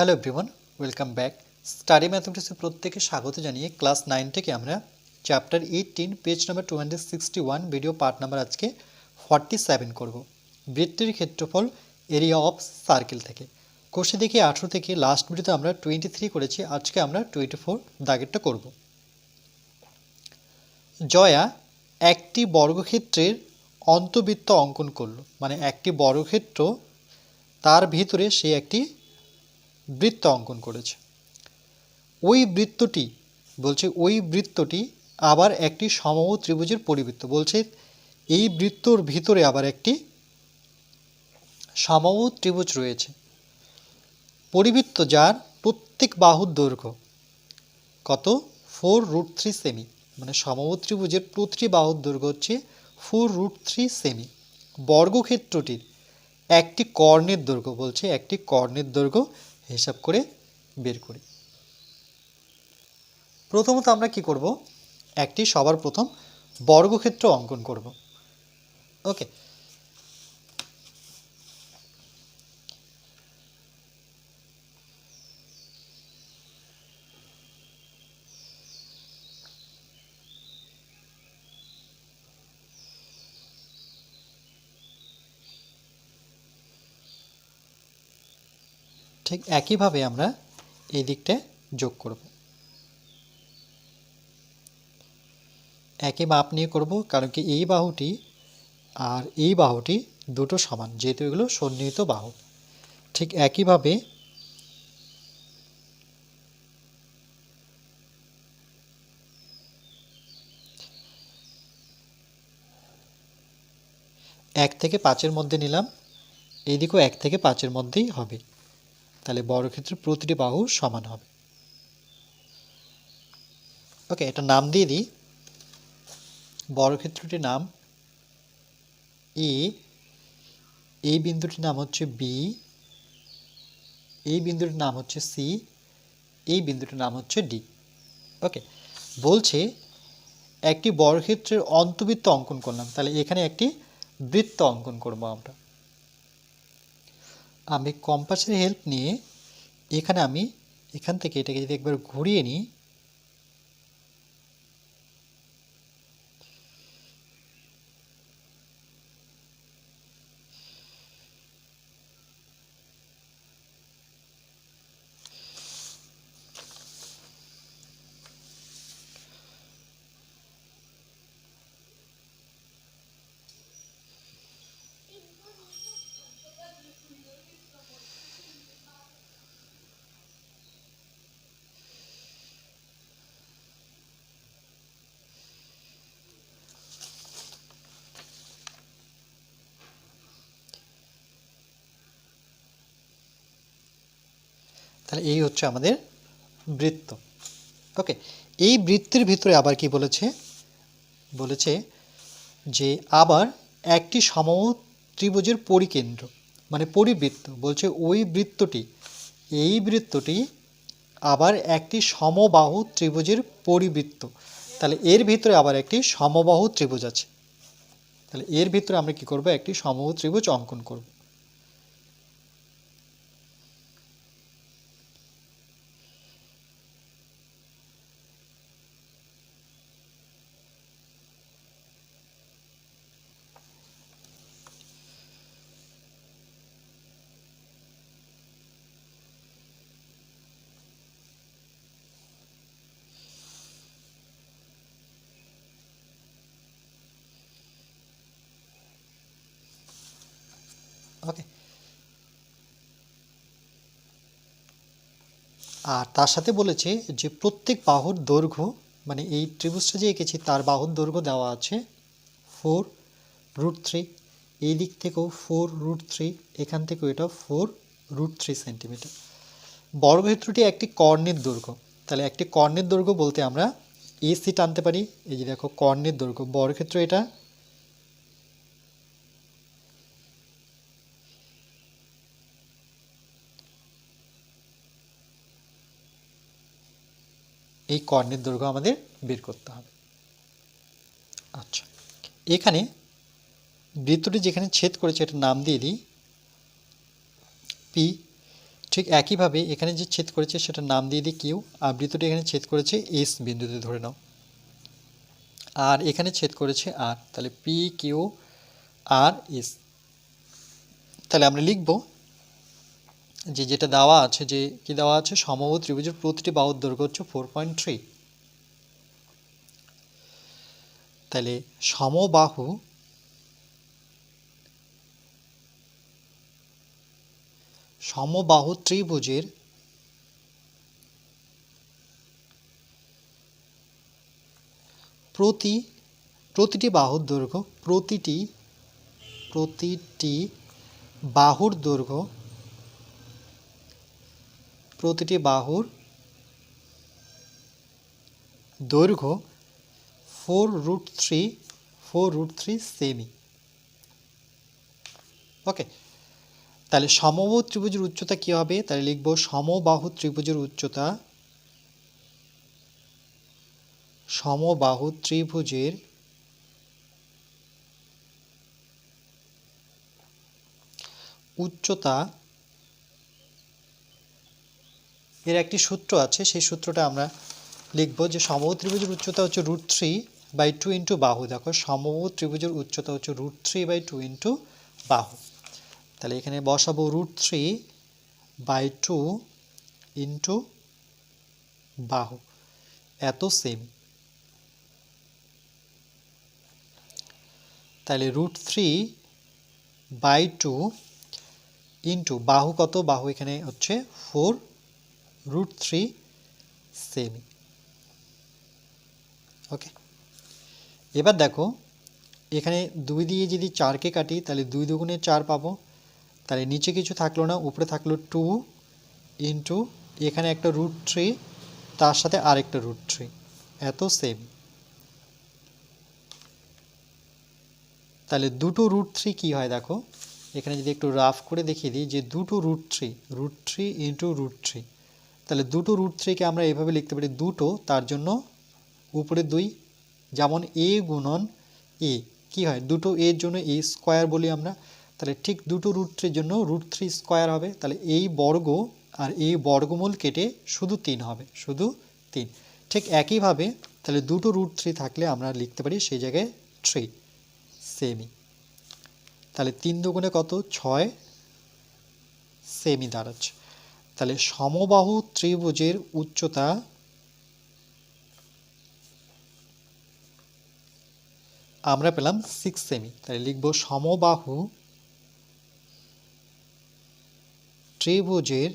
Hello everyone welcome back study ম্যাথমেটিক্সে প্রত্যেকে স্বাগত জানিয়ে ক্লাস নাইন থেকে আমরা chapter eighteen page number two hundred sixty one video part number আজকে ফর্টি সেভেন করব। বৃত্তের ক্ষেত্রফল এরিয়া অফ সার্কেল থেকে। কোষে দেখি আঠেরো থেকে লাস্ট ভিডিওতে আমরা টোয়েন্টি থ্রি করেছি, আজকে আমরা টোয়েন্টি ফোর দাগেরটা করব। জয়া একটি বর্গক্ষেত্রের অন্তবৃত্ত অঙ্কন করল। মানে একটি বর্গক্ষেত্র, তার ভিতরে সে একটি বৃত্ত অঙ্কন করেছে। ওই বৃত্তটি বলছে, ওই বৃত্তটি আবার একটি সমবাহু ত্রিভুজের পরিবৃত্ত। বলছে, এই বৃত্তর ভিতরে আবার একটি সমবাহু ত্রিভুজ রয়েছে। পরিবৃত্ত যার প্রত্যেক বাহুর দৈর্ঘ্য কত? ফোর রুট থ্রি সেমি। মানে সমবাহু ত্রিভুজের প্রতিটি বাহুর দৈর্ঘ্য হচ্ছে ফোর রুট থ্রি সেমি। বর্গক্ষেত্রটির একটি কর্ণের দৈর্ঘ্য বলছে, একটি কর্ণের দৈর্ঘ্য হিসাব করে বের করি। প্রথমত আমরা কি করব? একটি সবার প্রথম বর্গক্ষেত্র অঙ্কন করব। ওকে ঠিক একইভাবে আমরা এই দিকটা যোগ করব। একই মাপ নিয়ে করব, কারণ কি এই বাহুটি আর এই বাহুটি দুটো সমান, যেহেতু এগুলো সন্নিহিত বাহু। ঠিক একইভাবে এক থেকে পাঁচের মধ্যে নিলাম এইদিকেও এক থেকে পাঁচের মধ্যেই হবে। তাহলে বর্গক্ষেত্রের প্রতিটি বাহু সমান হবে। ওকে এটা নাম দিয়ে দিই। বর্গক্ষেত্রটির নাম এ এই বিন্দুটির নাম হচ্ছে বি এই বিন্দুটির নাম হচ্ছে সি এই বিন্দুটির নাম হচ্ছে ডি ওকে বলছে একটি বর্গক্ষেত্রের অন্তবৃত্ত অঙ্কন করলাম, তাহলে এখানে একটি বৃত্ত অঙ্কন করব আমরা। আমি কম্পাসের হেল্প নিয়ে এখানে আমি এখান থেকে এটাকে যদি একবার ঘুরিয়ে নিই তাহলে এই হচ্ছে আমাদের বৃত্ত। ওকে এই বৃত্তের ভিতরে আবার কি বলেছে? বলেছে যে আবার একটি সম ত্রিভুজের পরিকেন্দ্র মানে পরিবৃত্ত, বলছে ওই বৃত্তটি, এই বৃত্তটি আবার একটি সমবাহু ত্রিভুজের পরিবৃত্ত। তাহলে এর ভিতরে আবার একটি সমবাহু ত্রিভুজ আছে। তাহলে এর ভিতরে আমরা কি করব? একটি সমবাহু ত্রিভুজ অঙ্কন করব। ওকে আর তার সাথে বলেছে যে, প্রত্যেক বাহুর দৈর্ঘ্য মানে এই ত্রিভুজটা যে এঁকেছি, তার বাহুর দৈর্ঘ্য দেওয়া আছে ফোর রুট থ্রি এই দিক থেকেও ফোর রুট থ্রি এখান থেকেও এটা ফোর রুট থ্রি সেন্টিমিটার বর্গক্ষেত্রটি একটি কর্ণের দৈর্ঘ্য। তাহলে একটি কর্ণের দৈর্ঘ্য বলতে আমরা এসি টানতে পারি। এই যে দেখো, কর্ণের দৈর্ঘ্য বর্গক্ষেত্র এটা এই কর্ণের দৈর্ঘ্য আমাদের বের করতে হবে। আচ্ছা এখানে বৃত্তটি যেখানে ছেদ করেছে এটার নাম দিয়ে দিই। পি ঠিক একইভাবে এখানে যে ছেদ করেছে সেটা নাম দিয়ে দিই কিউ আর বৃত্তটি এখানে ছেদ করেছে এস বিন্দুতে ধরে নাও। আর এখানে ছেদ করেছে আর তাহলে পি কিউ আর এস তাহলে আমরা লিখব যে যেটা দেওয়া আছে, যে কি দেওয়া আছে? সমবাহু ত্রিভুজের প্রতিটি বাহুর দৈর্ঘ্য হচ্ছে ফোর পয়েন্ট থ্রি তাহলে সমবাহু সমবাহু ত্রিভুজের প্রতি, প্রতিটি বাহুর দৈর্ঘ্য, প্রতিটি প্রতিটি বাহুর দৈর্ঘ্য প্রতিটি বাহুর দৈর্ঘ্য four root three four root three semi okay তাহলে সমবাহু ত্রিভুজের উচ্চতা কী হবে? তাহলে লিখব সমবাহু ত্রিভুজের উচ্চতা সমবাহু ত্রিভুজের উচ্চতা এর একটি সূত্র আছে, সেই সূত্রটা আমরা লিখব যে সমবাহু ত্রিভুজের উচ্চতা হচ্ছে root three by two into বাহু। দেখো, সমবাহু ত্রিভুজের উচ্চতা হচ্ছে root three by two into বাহু। তাহলে এখানে বসাবো root three by two into বাহু। এত সেম তাহলে root three by two into বাহু কত? বাহু এখানে হচ্ছে ফোর রুট থ্রি সেমি ওকে এবার দেখো, এখানে দুই দিয়ে যদি চারকে কাটি, তাহলে দুই দুগুণে চার পাবো। তাহলে নিচে কিছু থাকল না, উপরে থাকল টু ইন্টু এখানে একটা রুট থ্রি তার সাথে আরেকটা রুট থ্রি এত সেম তাহলে দুটো রুট থ্রি কী হয় দেখো? এখানে যদি একটু রাফ করে দেখিয়ে দিই, যে দুটো root three root three into root three তাহলে দুটো রুট থ্রিকে আমরা এভাবে লিখতে পারি দুটো, তার জন্য উপরে দুই, যেমন এ গুণন এ কী হয়? দুটো এর জন্য এ স্কোয়ার বলি আমরা। তাহলে ঠিক দুটো রুট থ্রির জন্য রুট থ্রি স্কোয়ার হবে। তাহলে এই বর্গ আর এই বর্গমূল কেটে শুধু তিন হবে, শুধু তিন। ঠিক একইভাবে তাহলে দুটো রুট থ্রি থাকলে আমরা লিখতে পারি সেই জায়গায় থ্রি সেমি তাহলে তিন দুগুণে কত? ছয় সেমি দাঁড়াচ্ছে তাহলে সমবাহু ত্রিভুজের উচ্চতা আমরা পেলাম সিক্স সেমি তাহলে লিখব সমবাহু ত্রিভুজের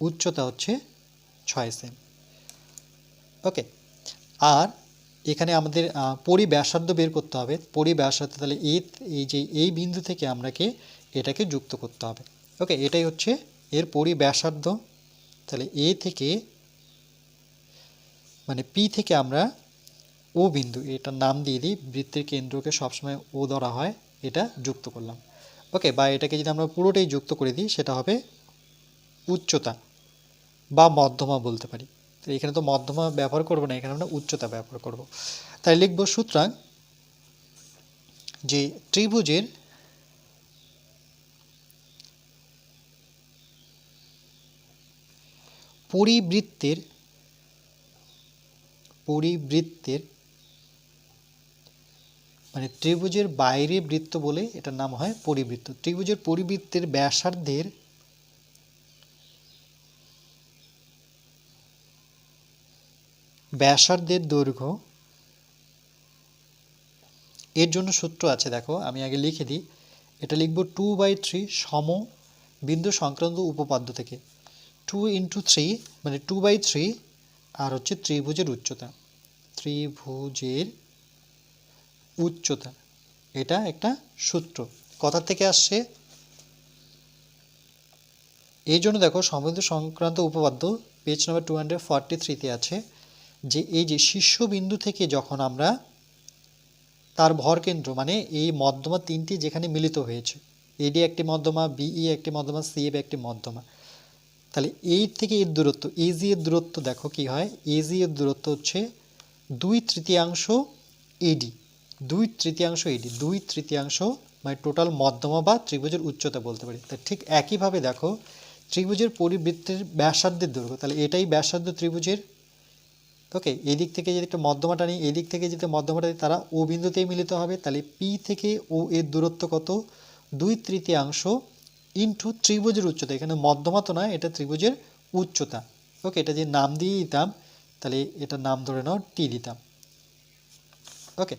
উচ্চতা হচ্ছে ছয় সেমি ওকে আর এখানে আমাদের আহ, পরিব্যাসার্ধ বের করতে হবে। পরিব্যাসার্ধ তাহলে এই এই যে এই বিন্দু থেকে আমরাকে এটাকে যুক্ত করতে হবে। ওকে এটাই হচ্ছে এর পরিব্যাসার্ধ। তাহলে এ থেকে মানে পি থেকে আমরা ও বিন্দু এটার নাম দিয়ে দিই বৃত্তের কেন্দ্রকে সবসময় ও ধরা হয় এটা যুক্ত করলাম। ওকে বা এটাকে যদি আমরা পুরোটাই যুক্ত করে দিই সেটা হবে উচ্চতা বা মধ্যমা বলতে পারি। এখানে তো মধ্যমা ব্যবহার করব না, এখানে আমরা উচ্চতা ব্যবহার করব। তাই লিখব সুতরাং যে ত্রিভুজের পরিবৃত্তের পরিবৃত্তের মানে ত্রিভুজের বাইরে বৃত্ত বলে এটার নাম হয় পরিবৃত্ত। ত্রিভুজের পরিবৃত্তের ব্যাসার্ধের ব্যাসার্ধের দৈর্ঘ্য, এর জন্য সূত্র আছে, দেখো, আমি আগে লিখে দিই। এটা লিখব টু বাই থ্রি সম বিন্দু সংক্রান্ত উপপাদ্য থেকে। টু ইন্টু থ্রি মানে টু বাই থ্রি আর হচ্ছে ত্রিভুজের উচ্চতা। ত্রিভুজের উচ্চতা। এটা একটা সূত্র। কথা থেকে আসছে, এই জন্য দেখো, সমবিন্দু সংক্রান্ত উপপাদ্য page number two hundred forty থ্রিতে আছে। যে এই যে শীর্ষবিন্দু থেকে যখন আমরা তার ভরকেন্দ্র মানে এই মধ্যমা তিনটি যেখানে মিলিত হয়েছে এডি একটি মধ্যমা বিই একটি মধ্যমা সিএব একটি মধ্যমা, তাহলে এই থেকে এর দূরত্ব এজি এর দূরত্ব দেখো কি হয় এজি এর দূরত্ব হচ্ছে দুই তৃতীয়াংশ এডি দুই তৃতীয়াংশ এডি দুই তৃতীয়াংশ মানে টোটাল মধ্যমা বা ত্রিভুজের উচ্চতা বলতে পারি। তা ঠিক একইভাবে দেখো, ত্রিভুজের পরিবৃত্তের ব্যাসার্ধের দৈর্ঘ্য, তাহলে এটাই ব্যাসার্ধ ত্রিভুজের ওকে এই দিক থেকে যদি একটা মধ্যমাটা নিই এই দিক থেকে যদি মধ্যমাটা নিই, তারা ও বিন্দুতেই মিলিত হবে। তাহলে পি থেকে ও এর দূরত্ব কত? দুই তৃতীয়াংশ ইন্টু ত্রিভুজের উচ্চতা। এখানে মধ্যমা তো নয়, এটা ত্রিভুজের উচ্চতা। ওকে এটা যে নাম দিয়ে দিতাম, তাহলে এটা নাম ধরে নাও টি দিতাম। ওকে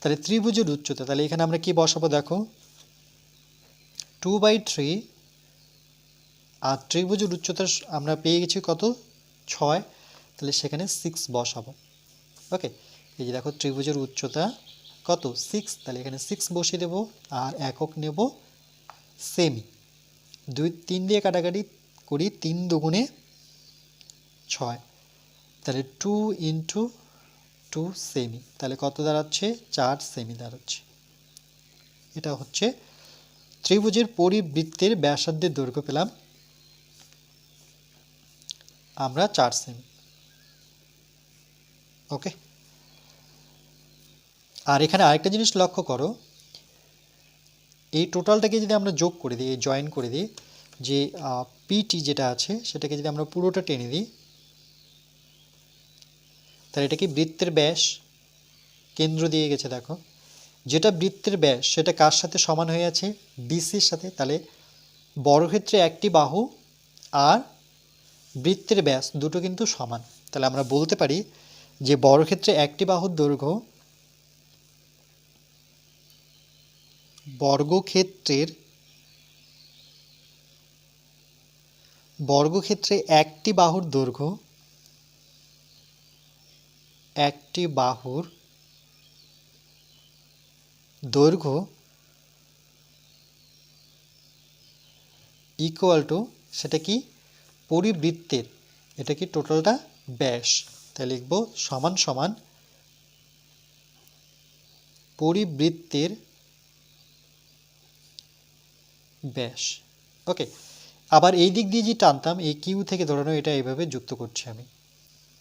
তাহলে ত্রিভুজের উচ্চতা, তাহলে এখানে আমরা কি বসাবো দেখো? টু বাই থ্রি আর ত্রিভুজের উচ্চতা আমরা পেয়ে গেছি কত? ছয়। তাহলে সেখানে সিক্স বসাবো। ওকে এই যে দেখো ত্রিভুজের উচ্চতা কত? সিক্স তাহলে এখানে সিক্স বসিয়ে দেবো আর একক নেব সেমি দুই, তিন দিয়ে কাটাকাটি করি, তিন দুগুণে ছয়। তাহলে টু ইন্টু টু সেমি তাহলে কত দাঁড়াচ্ছে? চার সেমি দাঁড়াচ্ছে। এটা হচ্ছে ত্রিভুজের পরিবৃত্তের ব্যাসার্ধের দৈর্ঘ্য পেলাম আমরা চার সেমি ওকে আর এখানে আরেকটা জিনিস লক্ষ্য করো। এই টোটালটাকে যদি আমরা যোগ করে দিই জয়েন করে দিই, যে পিটি যেটা আছে, সেটাকে যদি আমরা পুরোটা টেনে দিই, তাহলে এটা কি বৃত্তের ব্যাস? কেন্দ্র দিয়ে গেছে, দেখো। যেটা বৃত্তের ব্যাস, সেটা কার সাথে সমান হয়ে আছে? বিসির সাথে। তাহলে বর্গক্ষেত্রে একটি বাহু আর বৃত্তের ব্যাস, দুটো কিন্তু সমান। তাহলে আমরা বলতে পারি যে বর্গক্ষেত্রে একটি বাহুর দৈর্ঘ্য বর্গক্ষেত্রের বর্গক্ষেত্রে একটি বাহুর দৈর্ঘ্য একটি বাহুর দৈর্ঘ্য ইকুয়াল টু সেটা কি? পরিবৃত্তের। এটা কি টোটালটা ব্যাস। তাই লিখব সমান সমান পরিবৃত্তের ব্যাস। ওকে, আবার এই দিক দিয়ে যে টানতাম, এই কিউ থেকে ধরানো এটা এইভাবে যুক্ত করছি আমি।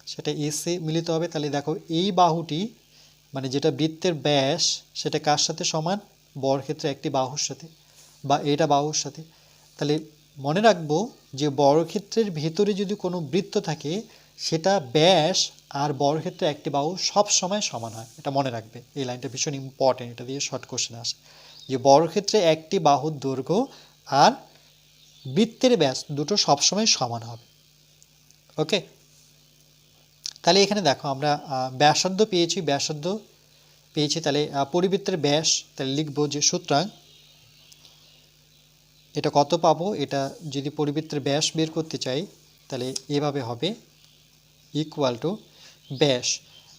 সেটা এসে মিলিত হবে, তাহলে দেখো এই বাহুটি মানে যেটা বৃত্তের ব্যাস, সেটা কার সাথে সমান? বর্গক্ষেত্রে একটি বাহুর সাথে, বা এটা বাহুর সাথে। তাহলে মনে রাখব যে বর্গক্ষেত্রের ভেতরে যদি কোনো বৃত্ত থাকে সেটা ব্যাস আর বর্গক্ষেত্রে একটি বাহু সব সময় সমান হয়। এটা মনে রাখবে। এই লাইনটা ভীষণ ইম্পর্টেন্ট এটা দিয়ে শর্ট কোশ্চেন আসে। যে বর্গক্ষেত্রে একটি বাহুর দৈর্ঘ্য আর বৃত্তের ব্যাস দুটো সবসময় সমান হবে। ওকে তাহলে এখানে দেখো, আমরা ব্যাসার্ধ পেয়েছি ব্যাসার্ধ পেয়েছি, তাহলে পরিবৃত্তের ব্যাস, তাহলে লিখব যে সুতরাং এটা কত পাবো? এটা যদি পরিবৃত্তের ব্যাস বের করতে চাই, তাহলে এভাবে হবে। ইকুয়াল টু ব্যাস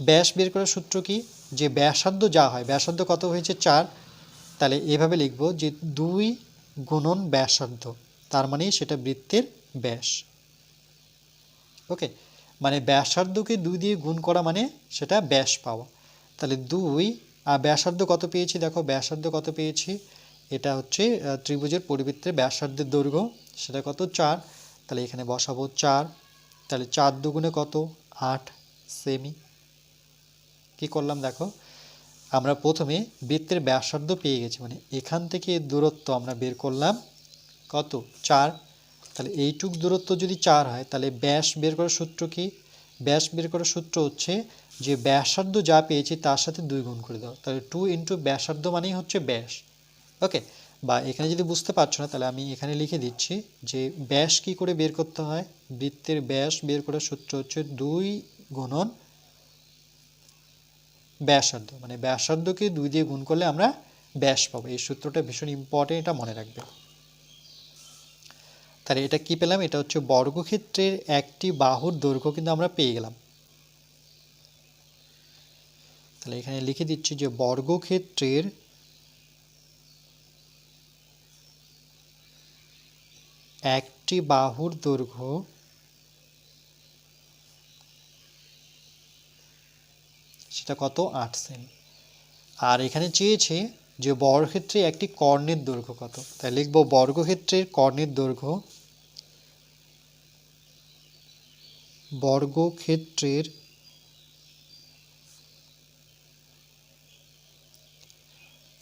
ব্যাস বের করার সূত্র কি? যে ব্যাসার্ধ যা হয়, ব্যাসার্ধ কত হয়েছে? চার। তাহলে এভাবে লিখব যে দুই গুণন ব্যাসার্ধ, তার মানে সেটা বৃত্তের ব্যাস। ওকে? মানে ব্যাসার্ধকে দুই দিয়ে গুণ করা মানে সেটা ব্যাস পাওয়া। তাহলে দুই, আর ব্যাসার্ধ কত পেয়েছি? দেখো, ব্যাসার্ধ কত পেয়েছি? এটা হচ্ছে ত্রিভুজের পরিবৃত্তের ব্যাসার্ধের দৈর্ঘ্য। সেটা কত? চার। তাহলে এখানে বসাবো চার। তাহলে চার দুগুণে কত? আট সেমি কি করলাম দেখো? আমরা প্রথমে বৃত্তের ব্যাসার্ধ পেয়ে গেছি মানে এখান থেকে দূরত্ব আমরা বের করলাম কত? চার। তাহলে এইটুক দূরত্ব যদি চার হয়, তাহলে ব্যাস বের করার সূত্র কি? ব্যাস বের করার সূত্র হচ্ছে যে ব্যাসার্ধ যা পেয়েছি তার সাথে দুই গুণ করে দাও। তাহলে টু ইন্টু ব্যাসার্ধ মানেই হচ্ছে ব্যাস। ওকে বা এখানে যদি বুঝতে পারছ না, তাহলে আমি এখানে লিখে দিচ্ছি যে ব্যাস কি করে বের করতে হয়? বৃত্তের ব্যাস বের করার সূত্র হচ্ছে দুই গুণন ব্যাসার্ধ। মানে ব্যাসার্ধকে দুই দিয়ে গুণ করলে আমরা ব্যাস পাবো। এই সূত্রটা ভীষণ ইম্পর্টেন্ট এটা মনে রাখবে। তাহলে এটা কি পেলাম? এটা হচ্ছে বর্গক্ষেত্রের একটি বাহুর দৈর্ঘ্য কিন্তু আমরা পেয়ে গেলাম। তাহলে এখানে লিখে দিচ্ছি যে বর্গক্ষেত্রের একটি বাহুর দৈর্ঘ্য সেটা কত? আট সেমি। আর এখানে চেয়েছে যে বর্গক্ষেত্রে একটি কর্ণের দৈর্ঘ্য কত? তাই লিখব বর্গক্ষেত্রের কর্ণের দৈর্ঘ্য বর্গক্ষেত্রের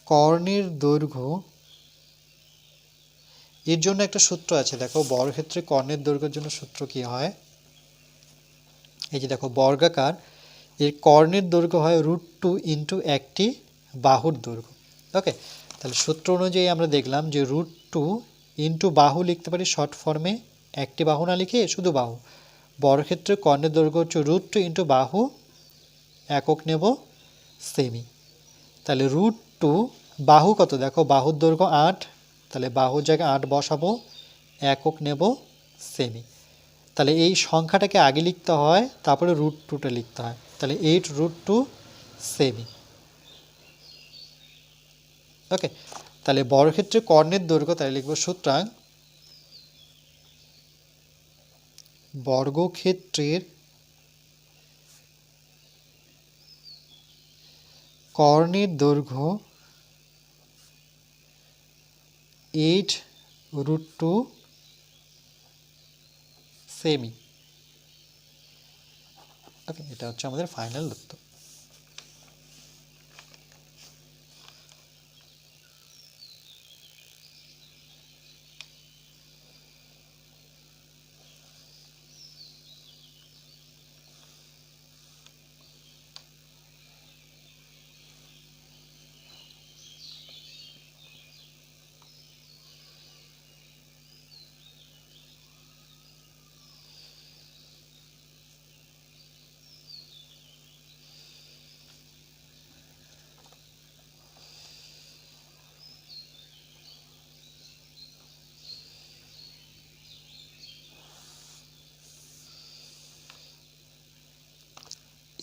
কর্ণের দৈর্ঘ্য এর জন্য একটা সূত্র আছে, দেখো বর্গক্ষেত্রে কর্ণের দৈর্ঘ্যের জন্য সূত্র কি হয়? এই যে দেখো, বর্গাকার, এর কর্ণের দৈর্ঘ্য হয় রুট টু ইন্টু একটি বাহুর দৈর্ঘ্য। ওকে তাহলে সূত্র অনুযায়ী আমরা দেখলাম যে রুট টু ইন্টু বাহু লিখতে পারি শর্ট ফর্মে একটি বাহু না লিখে শুধু বাহু। বর্গক্ষেত্রে কর্ণের দৈর্ঘ্য হচ্ছে রুট টু ইন্টু বাহু, একক নেব সেমি তাহলে রুট টু বাহু কত? দেখো, বাহুর দৈর্ঘ্য আট তাহলে বাহুর জায়গায় আট বসাবো, একক নেব সেমি তাহলে এই সংখ্যাটাকে আগে লিখতে হয়, তারপরে রুট টুটা লিখতে হয়। তাহলে এইট রুট টু সেমি ওকে তাহলে বর্গক্ষেত্রে কর্ণের দৈর্ঘ্য, তাহলে লিখব সুতরাং বর্গক্ষেত্রের কর্ণের দৈর্ঘ্য এইট রুট টু সেমি। ওকে এটা হচ্ছে আমাদের ফাইনাল উত্তর।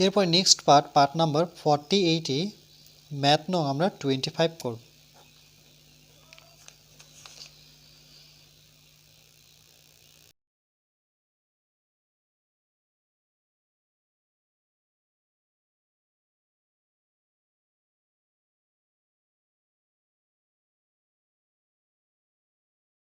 এরপর next part part number forty এইটে ম্যাথ নং আমরা টোয়েন্টি ফাইভ করব।